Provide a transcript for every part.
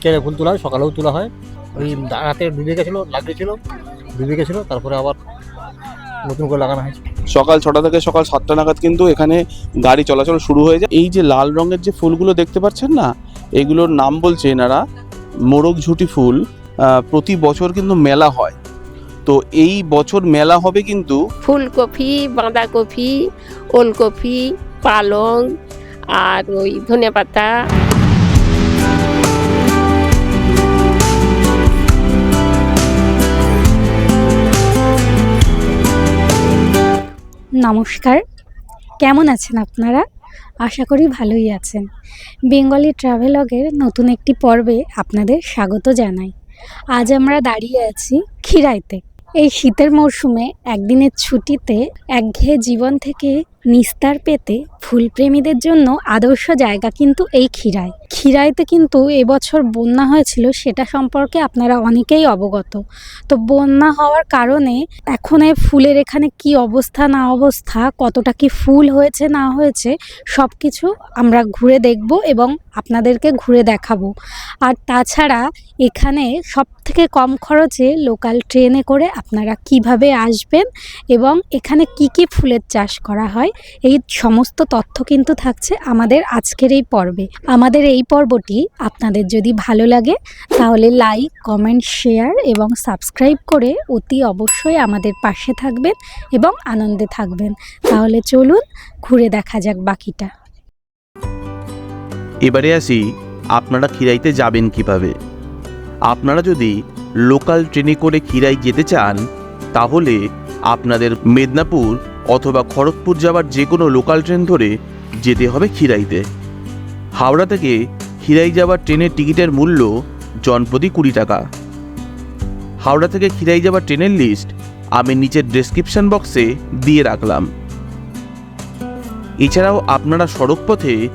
বিকেলে ফুল তোলা হয় সকালেও তোলা হয়। ওই রাতে ডুবে গেছিল লাগিয়েছিল ডুবে গেছিল তারপরে আবার নতুন করে লাগানো হয়েছে। সকাল ছটা থেকে সকাল সাতটা নাগাদ কিন্তু এখানে গাড়ি চলাচল শুরু হয়ে যায়। এই যে লাল রঙের যে ফুলগুলো দেখতে পাচ্ছেন না এগুলোর নাম বলছে এনারা মোরগ ঝুটি ফুল। প্রতি বছর কিন্তু মেলা হয়। তো এই বছর মেলা হবে কিন্তু ফুলকপি বাঁধাকপি ওলকপি পালং আর ওই ধনে পাতা নমস্কার। কেমন আছেন আপনারা? আশা করি ভালোই আছেন। বেঙ্গলি ট্রাভেলগের নতুন একটি পর্বে আপনাদের স্বাগত জানাই। আজ আমরা দাঁড়িয়ে আছি খিরাইতে এই শীতের মরশুমে একদিনের ছুটিতে একঘেয়ে জীবন থেকে নিস্তার পেতে ফুলপ্রেমীদের জন্য আদর্শ জায়গা কিন্তু এই ক্ষীরায় ক্ষীরাইতে কিন্তু এবছর বন্যা হয়েছিল সেটা সম্পর্কে আপনারা অনেকেই অবগত। তো বন্যা হওয়ার কারণে এখন ফুলের এখানে কি অবস্থা, না অবস্থা, কতটা কি ফুল হয়েছে, না হয়েছে সব কিছু আমরা ঘুরে দেখব এবং আপনাদেরকে ঘুরে দেখাবো। আর তাছাড়া এখানে সব থেকে কম খরচে লোকাল ট্রেনে করে আপনারা কীভাবে আসবেন এবং এখানে কি কি ফুলের চাষ করা হয়, এই সমস্ত তথ্য কিন্তু থাকছে আমাদের আজকের এই পর্বে। আমাদের এই পর্বটি আপনাদের যদি ভালো লাগে, তাহলে লাইক, কমেন্ট, শেয়ার এবং সাবস্ক্রাইব করে অতি অবশ্যই আমাদের পাশে থাকবেন এবং আনন্দে থাকবেন। তাহলে চলুন, ঘুরে দেখা যাক বাকিটা। এবারে আসি, আপনারা খিরাইতে যাবেন কীভাবে? আপনারা যদি লোকাল ট্রেনে করে খিরাই যেতে চান, তাহলে আপনাদের মেদিনীপুর অথবা খড়গপুর যাওয়ার যে কোনো লোকাল ট্রেন ধরে যেতে হবে খিরাইতে। হাওড়া থেকে খিরাই যাওয়ার ট্রেনের টিকিটের মূল্য জনপ্রতি কুড়ি টাকা। হাওড়া থেকে খিরাই যাওয়ার ট্রেনের লিস্ট আমি নিচের ডেসক্রিপশন বক্সে দিয়ে রাখলাম। এছাড়াও আপনারা সড়ক পথে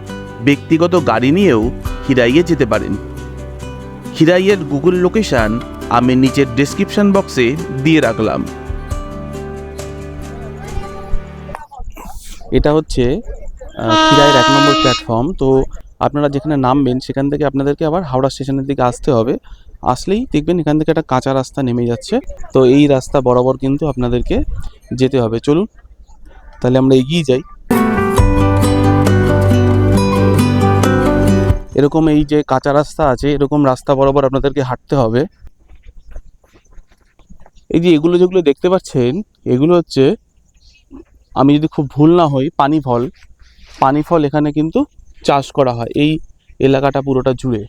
ব্যক্তিগত গাড়ি নিয়েও হিরাইয়ে যেতে পারেন। হিরাইয়ের গুগল লোকেশান আমি নিচের ডেসক্রিপশন বক্সে দিয়ে রাখলাম। এটা হচ্ছে খিরাইয়ের এক নম্বর প্ল্যাটফর্ম তো আপনারা যেখানে নামবেন, সেখান থেকে আপনাদেরকে আবার হাওড়া স্টেশনের দিকে আসতে হবে। আসলেই দেখবেন এখান থেকে একটা কাঁচা রাস্তা নেমে যাচ্ছে। তো এই রাস্তা বরাবর কিন্তু আপনাদেরকে যেতে হবে। চলুন, তাহলে আমরা এগিয়ে যাই। এরকম এই যে কাঁচা রাস্তা আছে, এরকম রাস্তা বরাবর আপনাদেরকে হাঁটতে হবে। এই যে এগুলো যেগুলো দেখতে পাচ্ছেন, এগুলো হচ্ছে, আমি যদি খুব ভুল না হই, পানি ফল। পানি ফল এখানে কিন্তু চাষ করা হয়, এই এলাকাটা পুরোটা জুড়ে।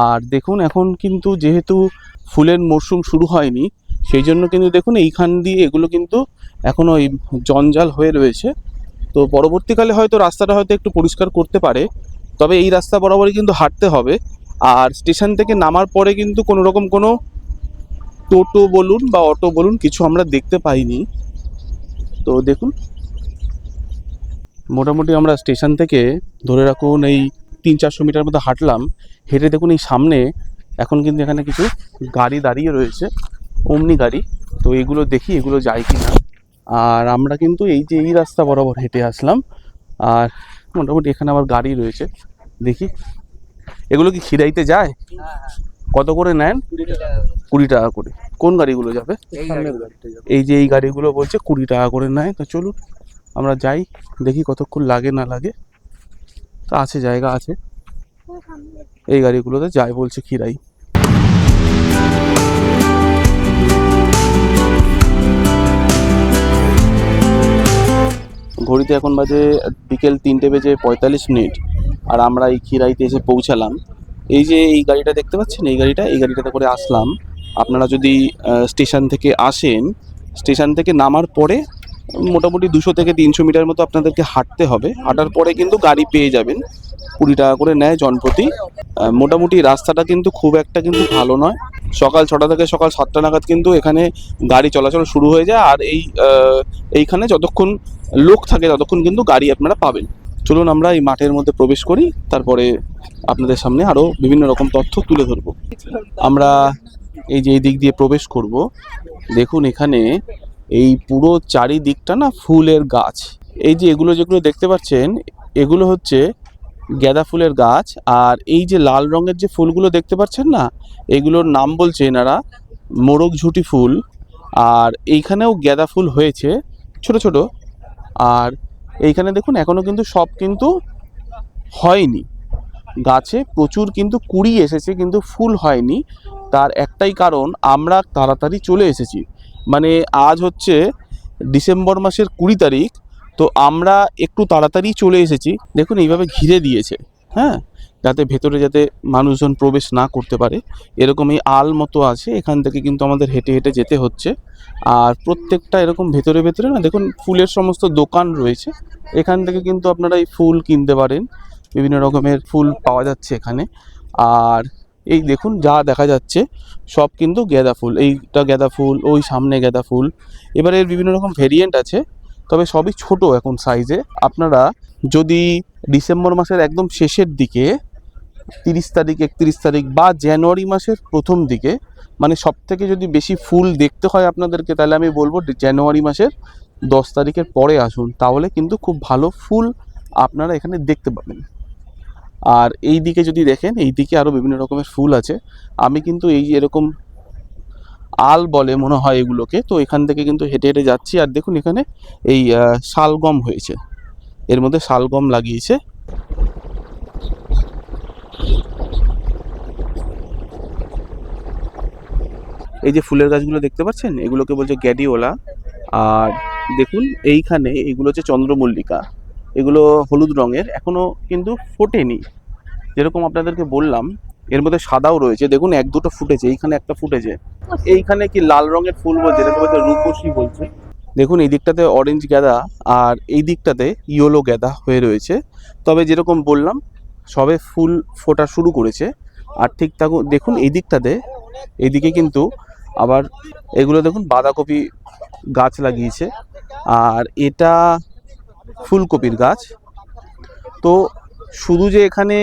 আর দেখুন, এখন কিন্তু যেহেতু ফুলের মরশুম শুরু হয়নি, সেই জন্য কিন্তু দেখুন, এইখান দিয়ে এগুলো কিন্তু এখনও এই জঞ্জাল হয়ে রয়েছে। তো পরবর্তীকালে হয়তো রাস্তাটা হয়তো একটু পরিষ্কার করতে পারে তবে এই রাস্তা বরাবরই কিন্তু হাঁটতে হবে। আর স্টেশন থেকে নামার পরে কিন্তু কোনো রকম কোনো টোটো বলুন বা অটো বলুন কিছু আমরা দেখতে পাইনি। তো দেখুন। মোটামুটি আমরা স্টেশন থেকে ধরে রাখুন এই তিন চারশো মিটার মতো হাঁটলাম। হেঁটে দেখুন এই সামনে এখন কিন্তু এখানে কিছু গাড়ি দাঁড়িয়ে রয়েছে, অমনি গাড়ি। তো এগুলো দেখি, এগুলো যায় কি না আর আমরা কিন্তু এই যে এই রাস্তা বরাবর হেঁটে আসলাম। আর মোটামুটি এখানে আবার গাড়ি রয়েছে। দেখি। এগুলো কি খিরাইতে যায়? কত করে নেন? কুড়ি টাকা করে। কোন গাড়িগুলো যাবে? এই যে এই গাড়িগুলো বলছে কুড়ি টাকা করে নেয়। তো চলুন, আমরা যাই, দেখি কতক্ষণ লাগে না লাগে। তো আছে, জায়গা আছে। এই গাড়িগুলোতে যায় বলছে খিরাই। ঘড়িতে এখন বাজে বিকেল তিনটে বেজে পঁয়তাল্লিশ মিনিট, আর আমরা এই খিরাইতে এসে পৌঁছালাম। এই যে এই গাড়িটা দেখতে পাচ্ছেন? এই গাড়িটা, এই গাড়িটাতে করে আসলাম। আপনারা যদি স্টেশন থেকে আসেন, স্টেশন থেকে নামার পরে মোটামুটি দুশো থেকে তিনশো মিটার মতো আপনাদেরকে হাঁটতে হবে। হাঁটার পরে কিন্তু গাড়ি পেয়ে যাবেন। কুড়ি টাকা করে নেয় জনপ্রতি। মোটামুটি রাস্তাটা কিন্তু খুব একটা কিন্তু ভালো নয়। সকাল ছটা থেকে সকাল সাতটা নাগাদ কিন্তু এখানে গাড়ি চলাচল শুরু হয়ে যায় আর এই এইখানে যতক্ষণ লোক থাকে ততক্ষণ কিন্তু গাড়ি আপনারা পাবেন। চলুন আমরা এই মাঠের মধ্যে প্রবেশ করি, তারপরে আপনাদের সামনে আরও বিভিন্ন রকম তথ্য তুলে ধরবো। আমরা এই যে এই দিক দিয়ে প্রবেশ করব, দেখুন এখানে এই পুরো চারিদিকটা না ফুলের গাছ। এই যে এগুলো যেগুলো দেখতে পাচ্ছেন, এগুলো হচ্ছে গাঁদা ফুলের গাছ আর এই যে লাল রঙের যে ফুলগুলো দেখতে পাচ্ছেন না এগুলোর নাম বলছে এনারা মোরগ ঝুটি ফুল, আর এইখানেও গাঁদা ফুল হয়েছে, ছোট ছোট। আর এইখানে দেখুন, এখনও কিন্তু সব কিন্তু হয়নি। গাছে প্রচুর কিন্তু কুড়ি এসেছে, কিন্তু ফুল হয়নি। তার একটাই কারণ, আমরা তাড়াতাড়ি চলে এসেছি। মানে আজ হচ্ছে ডিসেম্বর মাসের কুড়ি তারিখ, তো আমরা একটু তাড়াতাড়ি চলে এসেছি। দেখুন, এইভাবে ঘিরে দিয়েছে হ্যাঁ? যাতে ভেতরে যাতে মানুষজন প্রবেশ না করতে পারে। এরকম এই আল মতো আছে, এখান থেকে কিন্তু আমাদের হেঁটে হেঁটে যেতে হচ্ছে। আর প্রত্যেকটা এরকম ভেতরে ভেতরে না, দেখুন ফুলের সমস্ত দোকান রয়েছে। এখান থেকে কিন্তু আপনারা এই ফুল কিনতে পারেন। বিভিন্ন রকমের ফুল পাওয়া যাচ্ছে এখানে। আর এই দেখুন যা দেখা যাচ্ছে, সব কিন্তু গাঁদা ফুল। এইটা গাঁদা ফুল, ওই সামনে গাঁদা ফুল। এবারে এর বিভিন্ন রকম ভেরিয়েন্ট আছে, তবে সবই ছোট এখন সাইজে আপনারা যদি ডিসেম্বর মাসের একদম শেষের দিকে তিরিশ তারিখ, একত্রিশ তারিখ বা জানুয়ারি মাসের প্রথম দিকে মানে সব থেকে যদি বেশি ফুল দেখতে হয় আপনাদেরকে, তাহলে আমি বলব জানুয়ারি মাসের দশ তারিখের পরে আসুন, তাহলে কিন্তু খুব ভালো ফুল আপনারা এখানে দেখতে পাবেন। আর এই দিকে যদি দেখেন, এই দিকে আরও বিভিন্ন রকমের ফুল আছে। আমি কিন্তু এই এরকম আল বলে মনে হয় এগুলোকে, তো এখান থেকে কিন্তু হেঁটে হেঁটে যাচ্ছি। আর দেখুন এখানে এই শালগম হয়েছে। এর মধ্যে শালগম লাগিয়েছে। এই যে ফুলের গাছগুলো দেখতে পাচ্ছেন? এগুলোকে বলছে গ্যাডিওলা। আর দেখুন, এইখানে এগুলো হচ্ছে চন্দ্রমল্লিকা। এগুলো হলুদ রঙের, এখনও কিন্তু ফোটেনি। যেরকম আপনাদেরকে বললাম, এর মধ্যে সাদাও রয়েছে। দেখুন, এক দুটো ফুটেছে, এইখানে একটা ফুটেছে। এইখানে কি লাল রঙের ফুল বলছে? এটাকে বলছে রূপসী বলছে। দেখুন, এই দিকটাতে অরেঞ্জ গাঁদা, আর এই দিকটাতে ইয়েলো গাঁদা হয়ে রয়েছে। তবে যেরকম বললাম সবে ফুল ফোটা শুরু করেছে। আর ঠিক থাকুন দেখুন এই দিকটাতে এইদিকে কিন্তু আবার এগুলো দেখুন বাঁধাকপি গাছ লাগিয়েছে। আর এটা ফুলকপির গাছ। তো শুধু যে এখানে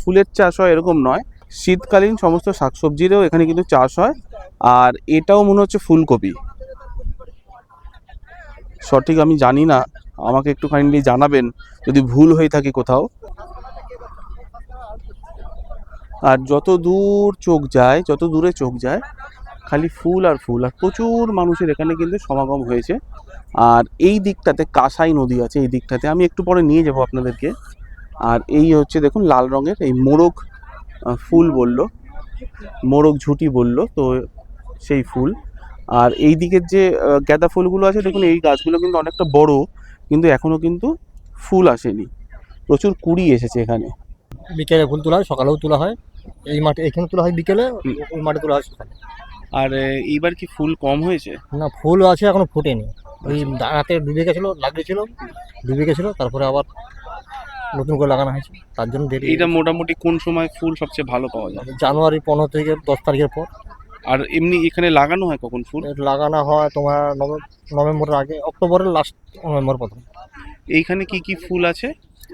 ফুলের চাষ হয় এরকম নয়, শীতকালীন সমস্ত শাকসবজিরও এখানে কিন্তু চাষ হয়। আর এটাও মনে হচ্ছে ফুলকপি। সঠিক আমি জানি না, আমাকে একটু কাইন্ডলি জানাবেন, যদি ভুল হয়ে থাকে কোথাও। আর যত দূর চোখ যায়, যত দূরে চোখ যায়, খালি ফুল আর ফুল। আর প্রচুর মানুষের এখানে কিন্তু সমাগম হয়েছে। আর এই দিকটাতে কাঁসাই নদী আছে, এই দিকটাতে। আমি একটু পরে নিয়ে যাব আপনাদেরকে। আর এই হচ্ছে দেখুন, লাল রঙের এই মোরগ ফুল বলল। মোরগ ঝুটি বলল, তো সেই ফুল। আর এই দিকের যে গাঁদা ফুলগুলো আছে, দেখুন, এই গাছগুলো কিন্তু অনেকটা বড়, কিন্তু এখনও কিন্তু ফুল আসেনি। প্রচুর কুড়ি এসেছে এখানে। বিকেলে ফুল তোলা হয় সকালেও তোলা হয়। এই মাঠে এখানে তোলা হয় বিকেলে। ওই মাঠে তোলা হয় সকালে। আর এইবার কি ফুল কম হয়েছে? না ফুল আছে এখনও ফোটেনি। ওই রাতে ডুবে গেছিল লাগিয়েছিল ডুবে গেছিল তারপরে আবার নতুন করে লাগানো হয়েছে। তার জন্য দেরি এইটা মোটামুটি কোন সময় ফুল সবচেয়ে ভালো পাওয়া যায়? জানুয়ারি পনেরো থেকে দশ তারিখের পর। আর এমনি এখানে লাগানো হয় কখন ফুল? লাগানো হয় তোমার নভে- নভেম্বরের আগে অক্টোবরের লাস্ট নভেম্বর প্রথম এইখানে কি কি ফুল আছে?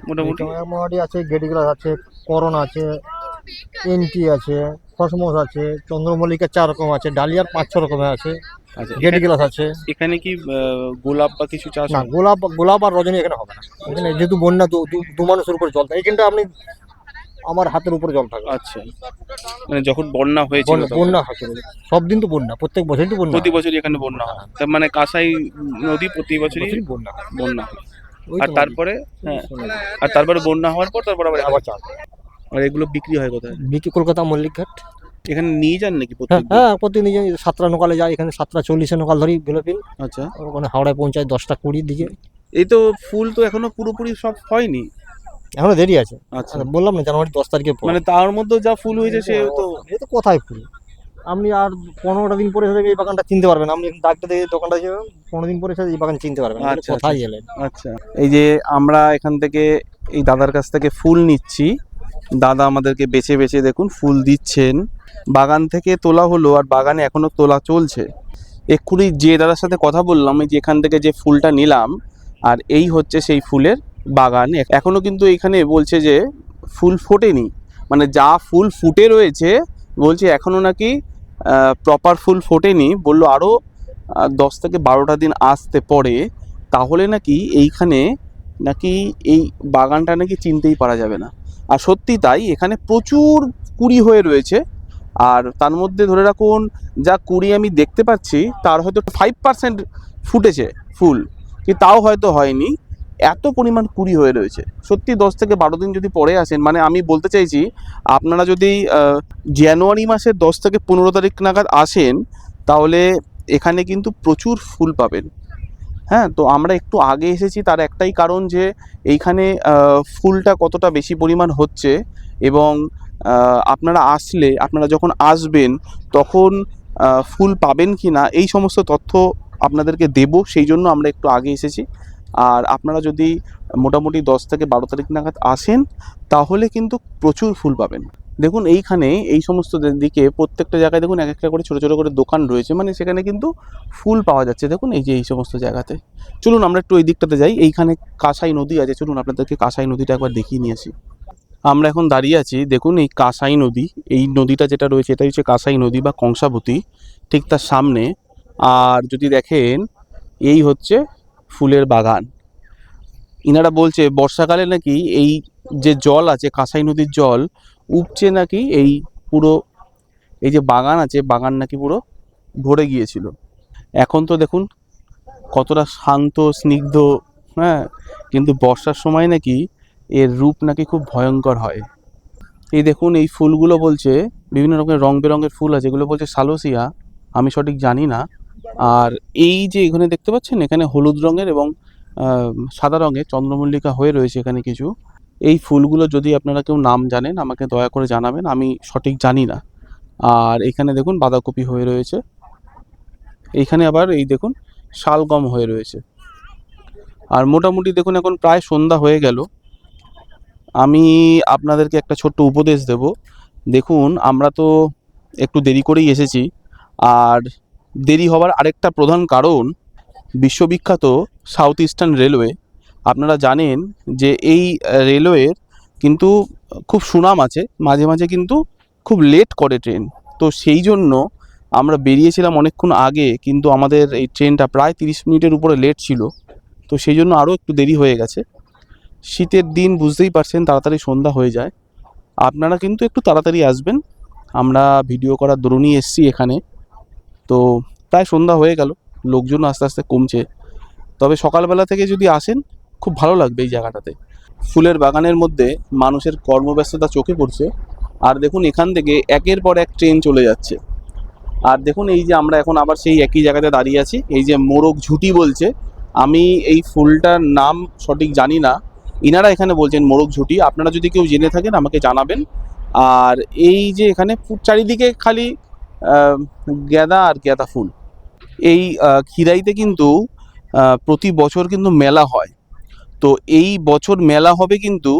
মোটামুটি? মোটামুটি আছে গেডি গ্লাস আছে করন আছে এনটি আছে কসমস আছে চন্দ্রমল্লিকা চার রকম আছে ডালিয়ার পাঁচ ছ রকমের আছে আচ্ছা। গেডি এখানে- গ্লাস আছে। এখানে কি গোলাপ বা কিছু চাষ না গোলাপ গোলাপ আর রজনী এখানে হবে না। এখানে যেহেতু বন্যা দু মানুষের উপরে জল থাকে এইখানটা আপনি আমার হাতের উপরে জল থাকে। আচ্ছা। মানে যখন বন্যা হয়েছিল বন্যা- হচ্ছে সব দিন তো বন্যা প্রত্যেক বছরই তো বন্যা। প্রতি বছরই এখানে বন্যা হয়। মানে কাঁসাই নদী প্রতি বছরই বন্যা বন্যা আর তারপরে? হ্যাঁ। আর তারপরে বন্যা হওয়ার পর তারপর আবার আবার চাপ আর এগুলো বিক্রি হয় কোথায়? বিক্রি কলকাতা মল্লিকঘাট এখানে নিয়ে যান নাকি হ্যাঁ প্রত্যেক হ্যাঁ প্রতিদিন যাই, সাতটা নকালে যায় এখানে সাতটা চল্লিশে নকাল ধরি বিলোপিল আচ্ছা। ওখানে হাওড়ায় পৌঁছায় দশটা কুড়ির দিকে। এই তো ফুল তো এখনও পুরোপুরি সব হয়নি। এখনও দেরি আছে। আচ্ছা। বললাম না জানুয়ারি দশ তারিখে মানে তার মধ্যে যা ফুল হয়েছে সে তো এ তো কোথায় ফুল। আপনি আর পনেরোটা দিন পরে এই বাগানটা চিনতে পারবেন। আপনি ডাক্তার দেখে দোকানটা পনেরো দিন পরে এই বাগান চিনতে পারবেন। আচ্ছা, কোথায় এলেন? আচ্ছা। এই যে আমরা এখান থেকে এই দাদার কাছ থেকে ফুল নিচ্ছি। দাদা আমাদেরকে বেছে বেছে দেখুন ফুল দিচ্ছেন। বাগান থেকে তোলা হলো আর বাগানে এখনও তোলা চলছে। এক্ষুনি যে দাদার সাথে কথা বললাম এই যে এখান থেকে যে ফুলটা নিলাম আর এই হচ্ছে সেই ফুলের বাগান। এখনও কিন্তু এখানে বলছে যে ফুল ফোটেনি। মানে যা ফুল ফুটে রয়েছে বলছে এখনও নাকি প্রপার ফুল ফোটেনি বলল আরও দশ থেকে বারোটা দিন আসতে পরে তাহলে নাকি এইখানে নাকি এই বাগানটা নাকি চিনতেই পারা যাবে না। আর সত্যি তাই, এখানে প্রচুর কুড়ি হয়ে রয়েছে। আর তার মধ্যে ধরে রাখুন, যা কুড়ি আমি দেখতে পাচ্ছি, তার হয়তো ফাইভ পার্সেন্ট ফুটেছে ফুল কি তাও হয়তো হয়নি। এত পরিমাণ কুড়ি হয়ে রয়েছে। সত্যি দশ থেকে বারো দিন যদি পরে আসেন মানে আমি বলতে চাইছি, আপনারা যদি জানুয়ারি মাসের দশ থেকে পনেরো তারিখ নাগাদ আসেন, তাহলে এখানে কিন্তু প্রচুর ফুল পাবেন। হ্যাঁ তো আমরা একটু আগে এসেছি, তার একটাই কারণ যে এইখানে ফুলটা কতটা বেশি পরিমাণ হচ্ছে এবং আপনারা আসলে, আপনারা যখন আসবেন, তখন ফুল পাবেন কি না এই সমস্ত তথ্য আপনাদেরকে দেব। সেই জন্য আমরা একটু আগে এসেছি। আর আপনারা যদি মোটামুটি দশ থেকে বারো তারিখ নাগাদ আসেন, তাহলে কিন্তু প্রচুর ফুল পাবেন। দেখুন, এইখানে এই সমস্ত দিকে প্রত্যেকটা জায়গায় দেখুন, এক একটা করে ছোটো ছোটো করে দোকান রয়েছে। মানে সেখানে কিন্তু ফুল পাওয়া যাচ্ছে। দেখুন, এই যে এই সমস্ত জায়গাতে। চলুন, আমরা একটু এই দিকটাতে যাই। এইখানে কাঁসাই নদী আছে। চলুন, আপনাদেরকে কাঁসাই নদীটা একবার দেখিয়ে নিয়ে আসি। আমরা এখন দাঁড়িয়ে আছি, দেখুন, এই কাঁসাই নদী। এই নদীটা যেটা রয়েছে এটা হচ্ছে কাঁসাই নদী বা কংসাবতী, ঠিক তার সামনে। আর যদি দেখেন, এই হচ্ছে ফুলের বাগান। ইনারা বলছে, বর্ষাকালে নাকি এই যে জল আছে, কাঁসাই নদীর জল উপচে নাকি এই পুরো, এই যে বাগান আছে, বাগান নাকি পুরো ভরে গিয়েছিল। এখন তো দেখুন, কতটা শান্ত, স্নিগ্ধ হ্যাঁ কিন্তু বর্ষার সময় নাকি এর রূপ নাকি খুব ভয়ঙ্কর হয়। এই দেখুন, এই ফুলগুলো বলছে, বিভিন্ন রকমের রং বেরঙের ফুল আছে, এগুলো বলছে সালোসিয়া, আমি সঠিক জানি না। আর এই যে এখানে দেখতে পাচ্ছেন, এখানে হলুদ রঙের এবং সাদা রঙের চন্দ্রমল্লিকা হয়ে রয়েছে এখানে কিছু। এই ফুলগুলো যদি আপনারা কেউ নাম জানেন, আমাকে দয়া করে জানাবেন, আমি সঠিক জানি না। আর এখানে দেখুন, বাঁধাকপি হয়ে রয়েছে। এইখানে আবার এই দেখুন, শালগম হয়ে রয়েছে। আর মোটামুটি দেখুন, এখন প্রায় সন্ধ্যা হয়ে গেল। আমি আপনাদেরকে একটা ছোট্ট উপদেশ দেব। দেখুন, আমরা তো একটু দেরি করেই এসেছি। আর দেরি হওয়ার আরেকটা প্রধান কারণ বিশ্ববিখ্যাত সাউথ ইস্টার্ন রেলওয়ে। আপনারা জানেন যে এই রেলওয়ের কিন্তু খুব সুনাম আছে, মাঝে মাঝে কিন্তু খুব লেট করে ট্রেন। তো সেই জন্য আমরা বেরিয়েছিলাম অনেকক্ষণ আগে, কিন্তু আমাদের এই ট্রেনটা প্রায় তিরিশ মিনিটের উপরে লেট ছিল। তো সেই জন্য আরও একটু দেরি হয়ে গেছে। শীতের দিন বুঝতেই পারছেন তাড়াতাড়ি সন্ধ্যা হয়ে যায়। আপনারা কিন্তু একটু তাড়াতাড়ি আসবেন। আমরা ভিডিও করার দরুনই এসছি এখানে। তো প্রায় সন্ধ্যা হয়ে গেল, লোকজন আস্তে আস্তে কমছে। তবে সকালবেলা থেকে যদি আসেন, খুব ভালো লাগবে এই জায়গাটাতে। ফুলের বাগানের মধ্যে মানুষের কর্মব্যস্ততা চোখে পড়ছে। আর দেখুন এখান থেকে একের পর এক ট্রেন চলে যাচ্ছে। আর দেখুন এই যে আমরা এখন আবার সেই একই জায়গাতে দাঁড়িয়ে আছি, এই যে মোরগ ঝুটি বলছে, আমি এই ফুলটার নাম সঠিক জানি না। ইনারা এখানে বলছেন মোরগ ঝুটি, আপনারা যদি কেউ জেনে থাকেন আমাকে জানাবেন। আর এই যে এখানে চারিদিকে খালি গাঁদা আর গাঁদা ফুল। এই খিরাইতে কিন্তু প্রতি বছর কিন্তু মেলা হয়। তো এই বছর মেলা হবে কিন্তু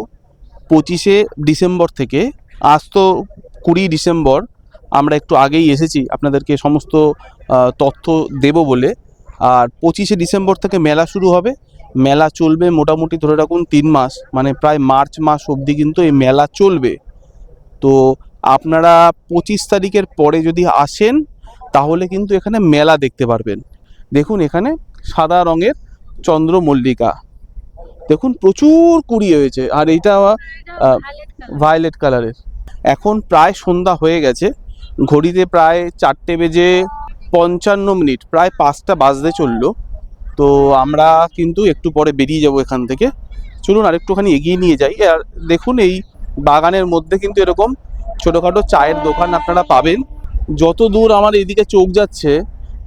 পঁচিশে ডিসেম্বর থেকে, আজ তো কুড়ি ডিসেম্বর, আমরা একটু আগেই এসেছি, আপনাদেরকে সমস্ত তথ্য দেব বলে। আর পঁচিশে ডিসেম্বর থেকে মেলা শুরু হবে। মেলা চলবে মোটামুটি ধরে রাখুন তিন মাস মানে প্রায় মার্চ মাস অবধি কিন্তু এই মেলা চলবে। তো আপনারা পঁচিশ তারিখের পরে যদি আসেন, তাহলে কিন্তু এখানে মেলা দেখতে পারবেন। দেখুন এখানে সাদা রঙের চন্দ্রমল্লিকা। দেখুন প্রচুর কুড়ি হয়েছে, আর এইটা ভায়োলেট কালারের এখন প্রায় সন্ধ্যা হয়ে গেছে, ঘড়িতে প্রায় চারটে বেজে পঞ্চান্ন মিনিট, প্রায় পাঁচটা বাজতে চলল। তো আমরা কিন্তু একটু পরে বেরিয়ে যাব এখান থেকে। চলুন আর একটুখানি এগিয়ে নিয়ে যাই। আর দেখুন এই বাগানের মধ্যে কিন্তু এরকম ছোটোখাটো চায়ের দোকান আপনারা পাবেন। যত দূর আমার এদিকে চোখ যাচ্ছে,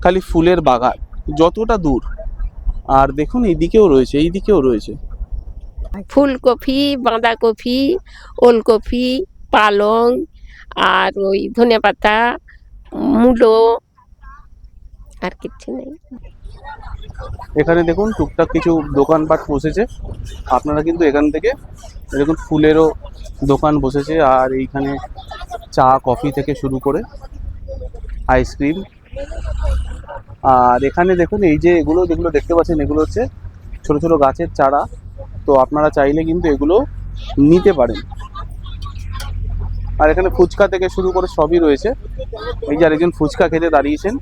খালি ফুলের বাগান, যতটা দূর। আর দেখুন, এইদিকেও রয়েছে এইদিকেও রয়েছে। ফুলকপি, বাঁধাকপি, ওলকপি, পালং, আর ওই ধনে পাতা মূলো, আর কিচ্ছু নেই। এখানে দেখুন টুকটাক কিছু দোকানপাট বসেছে। আপনারা কিন্তু এখান থেকে দেখুন ফুলেরও দোকান বসেছে আর এইখানে চা, কফি থেকে শুরু করে আইসক্রিম। আর এখানে দেখুন এই যে এগুলো যেগুলো দেখতে পাচ্ছেন, এগুলো হচ্ছে ছোট ছোট গাছের চারা। তো আপনারা চাইলে কিন্তু এগুলো নিতে পারেন। আর এখানে ফুচকা থেকে শুরু করে সবই রয়েছে। এই যে আরেকজন ফুচকা খেতে দাঁড়িয়েছেন।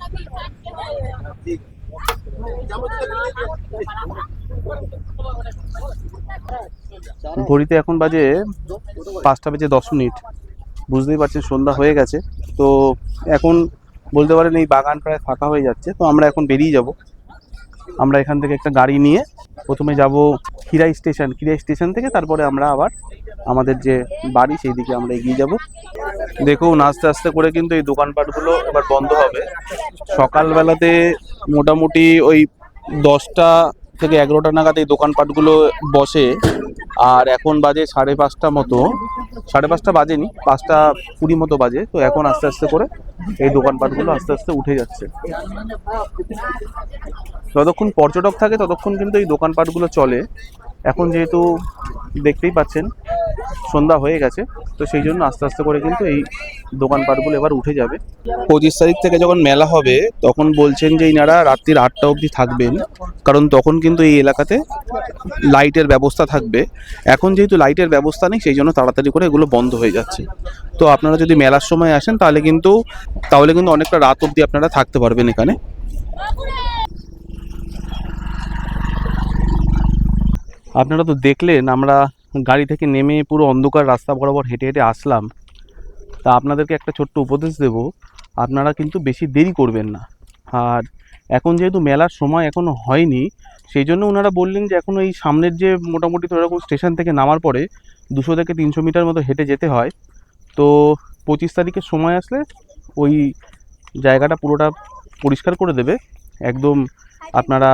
ঘড়িতে এখন বাজে পাঁচটা বেজে দশ মিনিট। বুঝতেই পারছেন, সন্ধ্যা হয়ে গেছে। তো এখন বলতে পারেন এই বাগান প্রায় ফাঁকা হয়ে যাচ্ছে। তো আমরা এখন বেরিয়ে যাব। আমরা এখান থেকে একটা গাড়ি নিয়ে প্রথমে যাব খিরাই স্টেশন খিরাই স্টেশন থেকে তারপরে আমরা আবার আমাদের যে বাড়ি সেই দিকে আমরা এগিয়ে যাব। দেখুন, আস্তে আস্তে করে কিন্তু এই দোকানপাটগুলো এবার বন্ধ হবে। সকালবেলাতে মোটামুটি ওই দশটা থেকে এগারোটা নাগাদ এই দোকানপাটগুলো বসে, আর এখন বাজে সাড়ে পাঁচটা মতো। সাড়ে পাঁচটা বাজেনি, পাঁচটা কুড়ি মতো বাজে, তো এখন আস্তে আস্তে করে এই দোকানপাটগুলো আস্তে আস্তে উঠে যাচ্ছে। যতক্ষণ পর্যটক থাকে ততক্ষণ কিন্তু এই দোকানপাটগুলো চলে। এখন যেহেতু দেখতেই পাচ্ছেন, সন্ধ্যা হয়ে গেছে, তো সেই জন্য আস্তে আস্তে করে কিন্তু এই দোকানপাটগুলো এবার উঠে যাবে। পঁচিশ তারিখ থেকে যখন মেলা হবে, তখন বলছেন যে ইনারা রাত্রির আটটা অবধি থাকবেন, কারণ তখন কিন্তু এই এলাকাতে লাইটের ব্যবস্থা থাকবে। এখন যেহেতু লাইটের ব্যবস্থা নেই, সেই জন্য তাড়াতাড়ি করে এগুলো বন্ধ হয়ে যাচ্ছে। তো আপনারা যদি মেলার সময় আসেন, তাহলে কিন্তু তাহলে কিন্তু অনেকটা রাত অবধি আপনারা থাকতে পারবেন এখানে। আপনারা তো দেখলেন, আমরা গাড়ি থেকে নেমে পুরো অন্ধকার রাস্তা বরাবর হেঁটে হেঁটে আসলাম। তা আপনাদেরকে একটা ছোট্ট উপদেশ দেব, আপনারা কিন্তু বেশি দেরি করবেন না। আর এখন যেহেতু মেলার সময় এখনও হয়নি, সেই জন্য ওনারা বললেন যে এখন এই সামনের যে মোটামুটি এরকম স্টেশন থেকে নামার পরে দুশো থেকে তিনশো মিটার মতো হেঁটে যেতে হয়। তো পঁচিশ তারিখের সময় আসলে ওই জায়গাটা পুরোটা পরিষ্কার করে দেবে। একদম আপনারা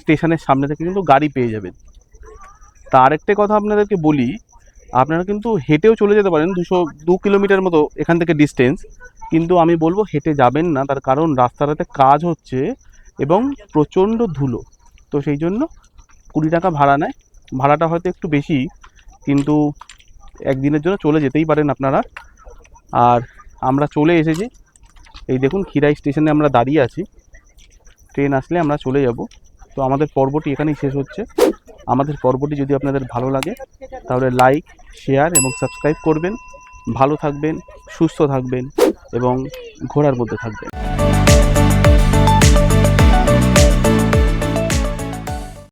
স্টেশনের সামনে থেকে কিন্তু গাড়ি পেয়ে যাবেন। তা আরেকটা কথা আপনাদেরকে বলি, আপনারা কিন্তু হেঁটেও চলে যেতে পারেন দুশো, দু কিলোমিটার মতো এখান থেকে ডিস্টেন্স কিন্তু আমি বলব হেঁটে যাবেন না, তার কারণ রাস্তাটাতে কাজ হচ্ছে এবং প্রচণ্ড ধুলো। তো সেই জন্য কুড়ি টাকা ভাড়া নেয়, ভাড়াটা হয়তো একটু বেশি, কিন্তু একদিনের জন্য চলে যেতেই পারেন আপনারা। আর আমরা চলে এসেছি, এই দেখুন খিরাই স্টেশনে আমরা দাঁড়িয়ে আছি। ট্রেন আসলে আমরা চলে যাব। তো আমাদের পর্বটি এখানেই শেষ হচ্ছে। আমাদের পর্বটি যদি আপনাদের ভালো লাগে, তাহলে লাইক শেয়ার এবং সাবস্ক্রাইব করবেন। ভালো থাকবেন, সুস্থ থাকবেন এবং ঘোরার মধ্যে থাকবেন।